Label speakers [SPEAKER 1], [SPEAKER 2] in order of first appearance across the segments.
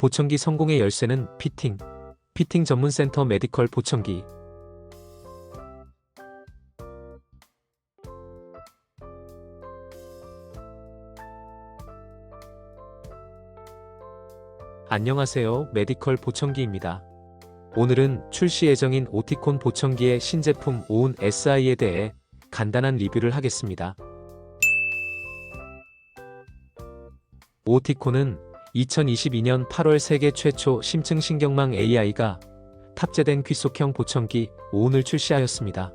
[SPEAKER 1] 보청기 성공의 열쇠는 피팅. 피팅 전문 센터 메디컬 보청기. 안녕하세요. 메디컬 보청기입니다. 오늘은 출시 예정인 오티콘 보청기의 신제품 오운 SI에 대해 간단한 리뷰를 하겠습니다. 오티콘은 2022년 8월 세계 최초 심층신경망 AI가 탑재된 귀속형 보청기 오운을 출시하였습니다.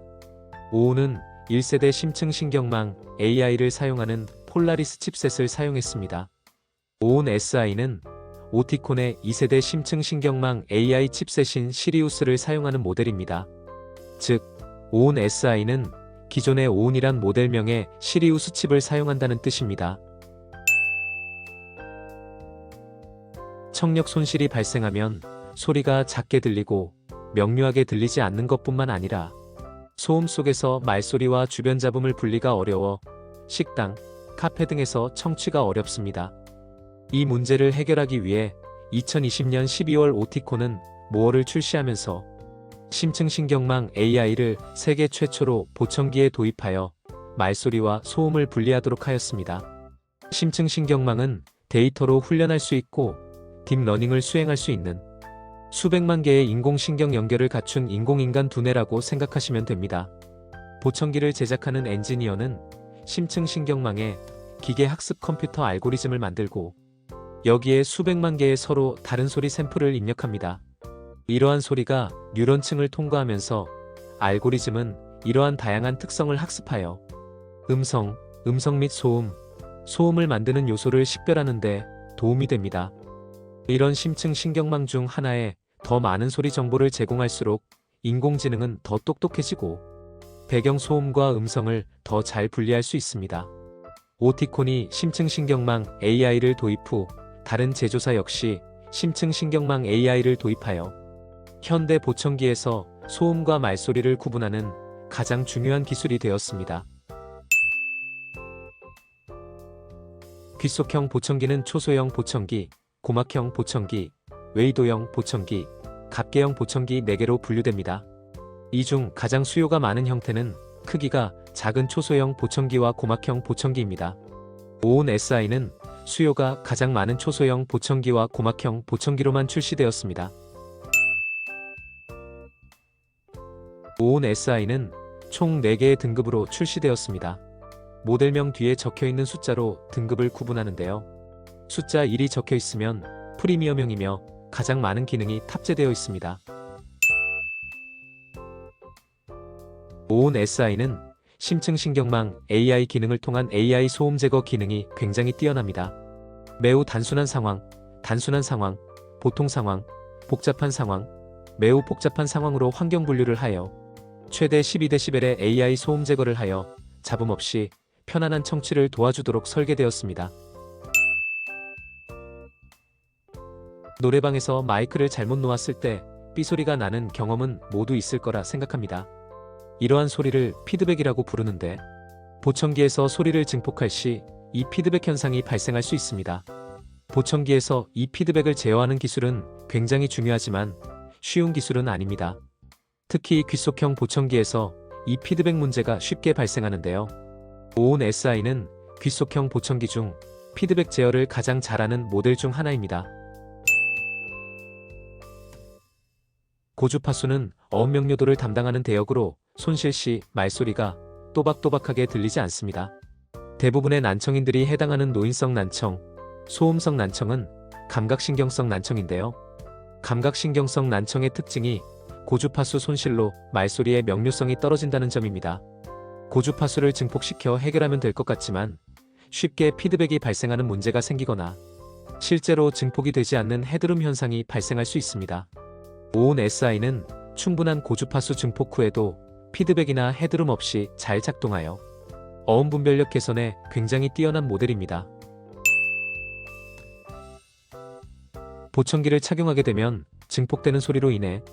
[SPEAKER 1] 오운은 1세대 심층신경망 AI를 사용하는 폴라리스 칩셋을 사용했습니다. 오운 SI는 오티콘의 2세대 심층신경망 AI 칩셋인 시리우스를 사용하는 모델입니다. 즉, 오운 SI는 기존의 오운이란 모델명의 시리우스 칩을 사용한다는 뜻입니다. 청력 손실이 발생하면 소리가 작게 들리고 명료하게 들리지 않는 것뿐만 아니라 소음 속에서 말소리와 주변 잡음을 분리가 어려워 식당, 카페 등에서 청취가 어렵습니다. 이 문제를 해결하기 위해 2020년 12월 오티콘은 모어를 출시하면서 심층신경망 AI를 세계 최초로 보청기에 도입하여 말소리와 소음을 분리하도록 하였습니다. 심층신경망은 데이터로 훈련할 수 있고 딥러닝을 수행할 수 있는 수백만 개의 인공신경 연결을 갖춘 인공인간 두뇌라고 생각하시면 됩니다. 보청기를 제작하는 엔지니어는 심층 신경망에 기계 학습 컴퓨터 알고리즘을 만들고 여기에 수백만 개의 서로 다른 소리 샘플을 입력합니다. 이러한 소리가 뉴런층을 통과하면서 알고리즘은 이러한 다양한 특성을 학습하여 음성, 음성 및 소음, 소음을 만드는 요소를 식별하는 데 도움이 됩니다. 이런 심층 신경망 중 하나에 더 많은 소리 정보를 제공할수록 인공지능은 더 똑똑해지고 배경 소음과 음성을 더 잘 분리할 수 있습니다. 오티콘이 심층 신경망 AI를 도입 후 다른 제조사 역시 심층 신경망 AI를 도입하여 현대 보청기에서 소음과 말소리를 구분하는 가장 중요한 기술이 되었습니다. 귓속형 보청기는 초소형 보청기, 고막형 보청기, 웨이도형 보청기, 갑개형 보청기 4개로 분류됩니다. 이 중 가장 수요가 많은 형태는 크기가 작은 초소형 보청기와 고막형 보청기입니다. 오온 SI는 수요가 가장 많은 초소형 보청기와 고막형 보청기로만 출시되었습니다. 오온 SI는 총 4개의 등급으로 출시되었습니다. 모델명 뒤에 적혀 있는 숫자로 등급을 구분하는데요. 숫자 1이 적혀 있으면 프리미엄형이며 가장 많은 기능이 탑재되어 있습니다. 오온 SI는 심층신경망 AI 기능을 통한 AI 소음 제거 기능이 굉장히 뛰어납니다. 매우 단순한 상황, 단순한 상황, 보통 상황, 복잡한 상황, 매우 복잡한 상황으로 환경 분류를 하여 최대 12dB의 AI 소음 제거를 하여 잡음 없이 편안한 청취를 도와주도록 설계되었습니다. 노래방에서 마이크를 잘못 놓았을 때 삐소리가 나는 경험은 모두 있을 거라 생각합니다. 이러한 소리를 피드백이라고 부르는데 보청기에서 소리를 증폭할 시 이 피드백 현상이 발생할 수 있습니다. 보청기에서 이 피드백을 제어하는 기술은 굉장히 중요하지만 쉬운 기술은 아닙니다. 특히 귓속형 보청기에서 이 피드백 문제가 쉽게 발생하는데요. 오온 SI는 귓속형 보청기 중 피드백 제어를 가장 잘하는 모델 중 하나입니다. 고주파수는 어음 명료도를 담당하는 대역으로 손실 시 말소리가 또박또박하게 들리지 않습니다. 대부분의 난청인들이 해당하는 노인성 난청, 소음성 난청은 감각신경성 난청인데요. 감각신경성 난청의 특징이 고주파수 손실로 말소리의 명료성이 떨어진다는 점입니다. 고주파수를 증폭시켜 해결하면 될 것 같지만 쉽게 피드백이 발생하는 문제가 생기거나 실제로 증폭이 되지 않는 헤드룸 현상이 발생할 수 있습니다. 오온 SI는 충분한 고주파수 증폭 후에도 피드백이나 헤드룸 없이 잘 작동하여 어음 분별력 개선에 굉장히 뛰어난 모델입니다. 보청기를 착용하게 되면 증폭되는 소리로 인해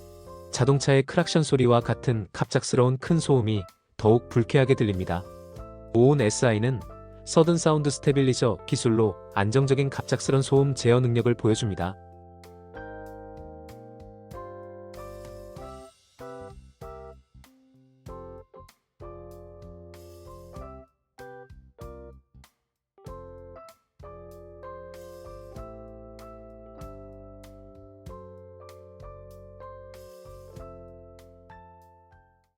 [SPEAKER 1] 자동차의 크락션 소리와 같은 갑작스러운 큰 소음이 더욱 불쾌하게 들립니다. 오온 SI는 서든 사운드 스테빌리저 기술로 안정적인 갑작스런 소음 제어 능력을 보여줍니다.